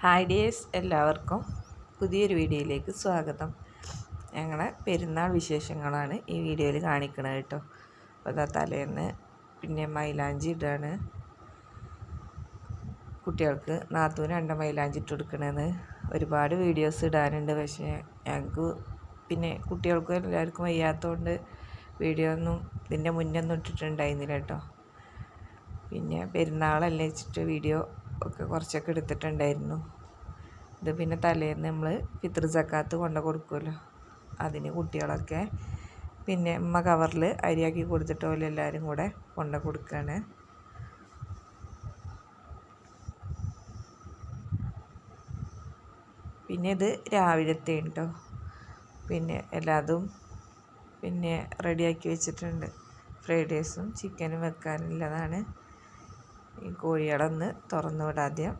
Hi dears എല്ലാവർക്കും പുതിയൊരു വീഡിയോയിലേക്ക് സ്വാഗതം. ഞങ്ങളെ പെരുന്നാൾ വിശേഷങ്ങളാണ് ഈ വീഡിയോയിൽ കാണിക്കണത് കേട്ടോ. അപ്പോൾ അതാ തലേന്ന് പിന്നെ മൈലാഞ്ചി ഇടാണ്. കുട്ടികൾക്ക് നാത്തൂന് രണ്ട് മൈലാഞ്ചി ഇട്ട് കൊടുക്കണമെന്ന് ഒരുപാട് വീഡിയോസ് ഇടാനുണ്ട്. പക്ഷേ ഞങ്ങൾക്ക് പിന്നെ കുട്ടികൾക്കും എല്ലാവർക്കും വയ്യാത്തതുകൊണ്ട് വീഡിയോ ഒന്നും ഇതിന്റെ മുന്നേ ഒന്നും ഇട്ടിട്ടുണ്ടായിരുന്നില്ല കേട്ടോ. പിന്നെ പെരുന്നാളല്ലേ വെച്ചിട്ട് വീഡിയോ ഒക്കെ കുറച്ചൊക്കെ എടുത്തിട്ടുണ്ടായിരുന്നു. ഇത് പിന്നെ തലേന്ന് നമ്മൾ ഫിത്ർ സക്കാത്ത് കൊണ്ട കൊടുക്കുമല്ലോ അതിന് കുട്ടികളൊക്കെ പിന്നെ ഉമ്മ കവറിൽ അരിയാക്കി കൊടുത്തിട്ട് എല്ലാവരും കൂടെ കൊണ്ട് കൊടുക്കുകയാണ് പിന്നെ ഇത് രാവിലത്തെ കേട്ടോ പിന്നെ എല്ലാതും പിന്നെ റെഡിയാക്കി വെച്ചിട്ടുണ്ട്. ഫ്രൈഡ് റൈസും ചിക്കനും വെക്കാനുള്ളതാണ്. ഈ കോഴികളൊന്ന് തുറന്നു വിടാദ്യം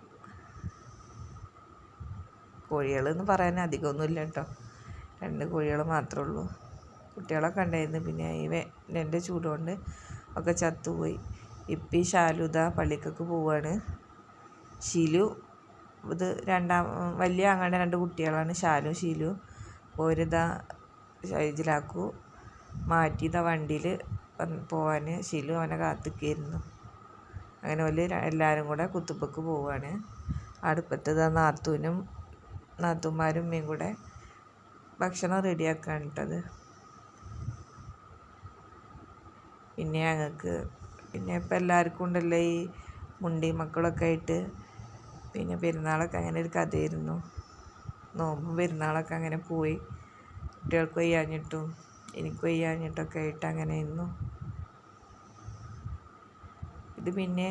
കോഴികളെന്ന് പറയാൻ അധികമൊന്നുമില്ല കേട്ടോ രണ്ട് കോഴികൾ മാത്രമേ ഉള്ളൂ. കുട്ടികളൊക്കെ ഉണ്ടായിരുന്നു. പിന്നെ ഈ എന്റെ ചൂടുകൊണ്ട് ഒക്കെ ചത്തുപോയി. ഇപ്പം ഈ ശാലുത പള്ളിക്കൊക്കെ പോവുകയാണ് ഷീലു ഇത് രണ്ടാം വലിയ ആങ്ങളുടെ രണ്ട് കുട്ടികളാണ്. ശാലു ഷീലു ഓരിതാ ഷൈജിലാക്കു മാറ്റിയതാ വണ്ടിയിൽ പോവാൻ ഷീലു അവനെ കാത്തിക്കായിരുന്നു അങ്ങനെ വലിയ എല്ലാവരും കൂടെ കുത്തുബക്ക് പോവുകയാണ് അടുപ്പത്ത് നാത്തൂനും നാത്തൂന്മാരും ഉമ്മയും കൂടെ ഭക്ഷണം റെഡിയാക്കുകയാണ് ഇട്ടത് പിന്നെ ഞങ്ങൾക്ക് പിന്നെ ഇപ്പം എല്ലാവർക്കും ഉണ്ടല്ലോ ഈ മുണ്ടി മക്കളൊക്കെ ആയിട്ട്. പിന്നെ പെരുന്നാളൊക്കെ അങ്ങനെ ഒരു കഥയായിരുന്നു. നോമ്പും പെരുന്നാളൊക്കെ അങ്ങനെ പോയി. കുട്ടികൾക്ക് വയ്യാഞ്ഞിട്ടും എനിക്ക് വയ്യാഞ്ഞിട്ടൊക്കെ ആയിട്ട് അങ്ങനെ ആയിരുന്നു ഇത് പിന്നെ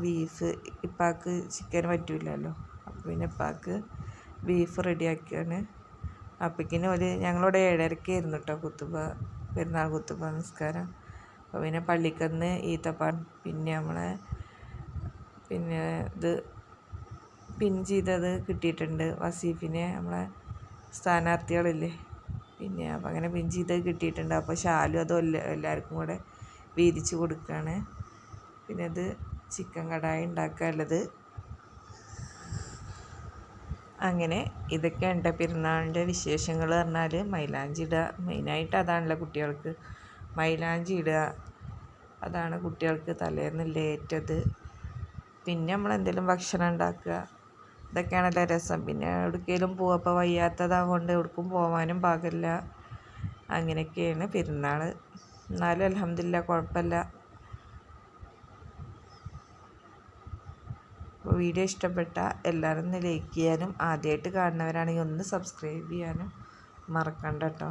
ബീഫ് ഇപ്പാക്ക് ചിക്കൻ പറ്റില്ലല്ലോ അപ്പോൾ പിന്നെ ഇപ്പാക്ക് ബീഫ് റെഡിയാക്കിയാണ്. അപ്പക്കിന് ഒരു ഞങ്ങളോട് ഏഴരക്കായിരുന്നു കേട്ടോ കുത്തുബ പെരുന്നാൾ കുത്തുബ നിസ്കാരം. അപ്പോൾ പിന്നെ പള്ളിക്കന്ന് ഈത്തപ്പാൻ പിന്നെ നമ്മളെ പിന്നെ ഇത് പിൻ ചെയ്തത് കിട്ടിയിട്ടുണ്ട് വസീഫിനെ നമ്മളെ സ്ഥാനാർത്ഥികളില്ലേ പിന്നെ അപ്പം അങ്ങനെ പിൻ ചെയ്തത് കിട്ടിയിട്ടുണ്ട്. അപ്പോൾ ഷാലും അതും എല്ലാവർക്കും കൂടെ വീതിച്ച് കൊടുക്കുകയാണ് പിന്നെ ഇത് ചിക്കൻ കടായി ഉണ്ടാക്കാനുള്ളത് അങ്ങനെ ഇതൊക്കെ ഉണ്ട്. പെരുന്നാളിന്റെ വിശേഷങ്ങൾ പറഞ്ഞാൽ മൈലാഞ്ചി ഇടുക. മെയിനായിട്ട് അതാണല്ലോ കുട്ടികൾക്ക്. മൈലാഞ്ചി ഇടുക. അതാണ് കുട്ടികൾക്ക് തലേന്ന് ഏറ്റത്. പിന്നെ നമ്മൾ എന്തെങ്കിലും ഭക്ഷണം ഉണ്ടാക്കുക. ഇതൊക്കെയാണല്ലോ രസം. പിന്നെ എവിടേക്കെങ്കിലും പോവപ്പോൾ വയ്യാത്തതാകൊണ്ട് എവിടേക്കും പോകാനും പാകില്ല അങ്ങനെയൊക്കെയാണ് പെരുന്നാൾ. എന്നാലും അലഹമില്ല കുഴപ്പമില്ല. അപ്പോൾ വീഡിയോ ഇഷ്ടപ്പെട്ട എല്ലാവരും ഒന്ന് ലൈക്ക് ചെയ്യാനും ആദ്യമായിട്ട് കാണുന്നവരാണെങ്കിൽ ഒന്ന് സബ്സ്ക്രൈബ് ചെയ്യാനും മറക്കണ്ട കേട്ടോ.